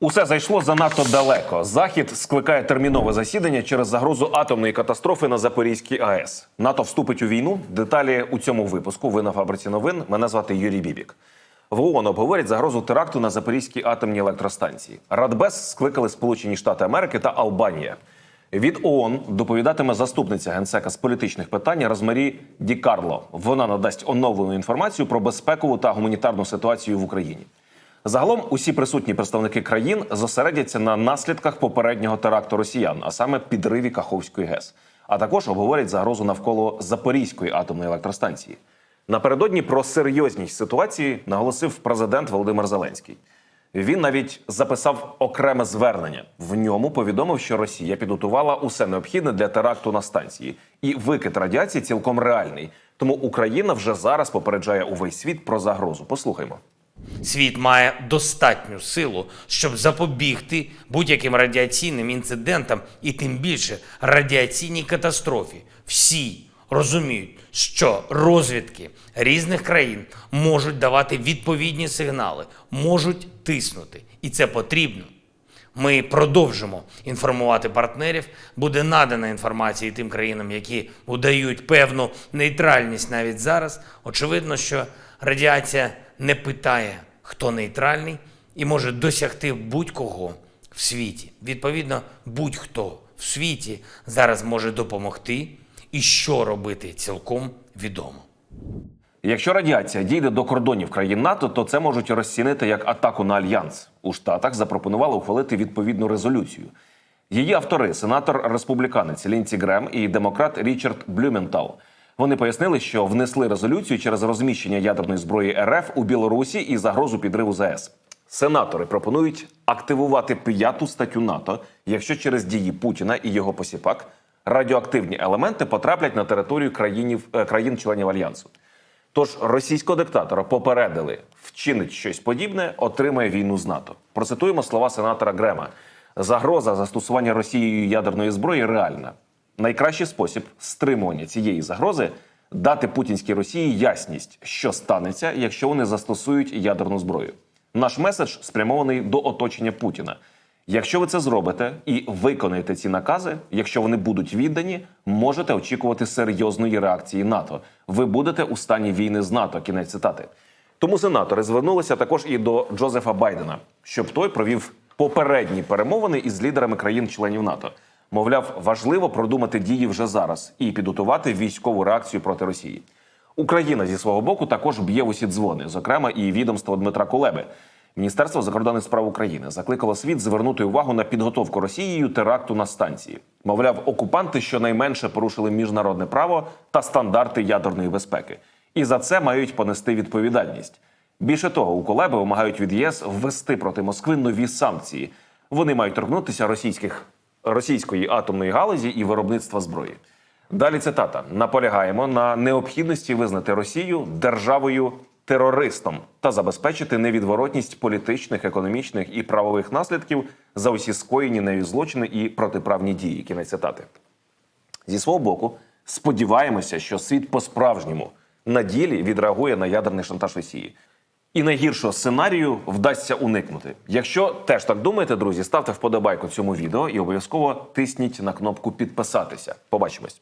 Усе зайшло занадто далеко. Захід скликає термінове засідання через загрозу атомної катастрофи на Запорізькій АЕС. НАТО вступить у війну. Деталі у цьому випуску. Ви на фабриці новин. Мене звати Юрій Бібік. В ООН обговорять загрозу теракту на Запорізькій атомній електростанції. Радбез скликали Сполучені Штати Америки та Албанія. Від ООН доповідатиме заступниця генсека з політичних питань Розмарі Ді Карло. Вона надасть оновлену інформацію про безпекову та гуманітарну ситуацію в Україні. Загалом усі присутні представники країн зосередяться на наслідках попереднього теракту росіян, а саме підриві Каховської ГЕС. А також обговорять загрозу навколо Запорізької атомної електростанції. Напередодні про серйозність ситуації наголосив президент Володимир Зеленський. Він навіть записав окреме звернення. В ньому повідомив, що Росія підготувала усе необхідне для теракту на станції, і викид радіації цілком реальний. Тому Україна вже зараз попереджає увесь світ про загрозу. Послухаймо. Світ має достатню силу, щоб запобігти будь-яким радіаційним інцидентам і тим більше радіаційній катастрофі. Всі розуміють, що розвідки різних країн можуть давати відповідні сигнали, можуть тиснути, і це потрібно. Ми продовжимо інформувати партнерів. Буде надана інформація тим країнам, які удають певну нейтральність навіть зараз. Очевидно, що радіація не питає, хто нейтральний, і може досягти будь-кого в світі. Відповідно, будь-хто в світі зараз може допомогти, і що робити цілком відомо. Якщо радіація дійде до кордонів країн НАТО, то це можуть розцінити як атаку на альянс. У Штатах запропонували ухвалити відповідну резолюцію. Її автори сенатор республіканець Лінці Грем і демократ Річард Блюментал. Вони пояснили, що внесли резолюцію через розміщення ядерної зброї РФ у Білорусі і загрозу підриву ЗАЕС. Сенатори пропонують активувати п'яту статтю НАТО, якщо через дії Путіна і його посіпак радіоактивні елементи потраплять на територію е, країн-членів альянсу. Тож російського диктатора попередили, вчинить щось подібне, отримає війну з НАТО. Процитуємо слова сенатора Грема: загроза застосування Росією ядерної зброї реальна. Найкращий спосіб стримування цієї загрози дати путінській Росії ясність, що станеться, якщо вони застосують ядерну зброю. Наш меседж спрямований до оточення Путіна. Якщо ви це зробите і виконаєте ці накази, якщо вони будуть віддані, можете очікувати серйозної реакції НАТО. Ви будете у стані війни з НАТО. Кінець цитати. Тому сенатори звернулися також і до Джозефа Байдена, щоб той провів попередні перемовини із лідерами країн-членів НАТО. Мовляв, важливо продумати дії вже зараз і підготувати військову реакцію проти Росії. Україна зі свого боку також б'є в усі дзвони, зокрема і відомство Дмитра Кулеби. Міністерство закордонних справ України закликало світ звернути увагу на підготовку Росією теракту на станції. Мовляв, окупанти щонайменше порушили міжнародне право та стандарти ядерної безпеки, і за це мають понести відповідальність. Більше того, у Кулеби вимагають від ЄС ввести проти Москви нові санкції. Вони мають торкнутися російських російської атомної галузі і виробництва зброї. Далі цитата: наполягаємо на необхідності визнати Росію державою терористом та забезпечити невідворотність політичних, економічних і правових наслідків за усі скоєні нею злочини і протиправні дії. Кінець цитати. Зі свого боку, сподіваємося, що світ по-справжньому на ділі відреагує на ядерний шантаж Росії. І найгіршого сценарію вдасться уникнути. Якщо теж так думаєте, друзі, ставте вподобайку цьому відео і обов'язково тисніть на кнопку підписатися. Побачимось.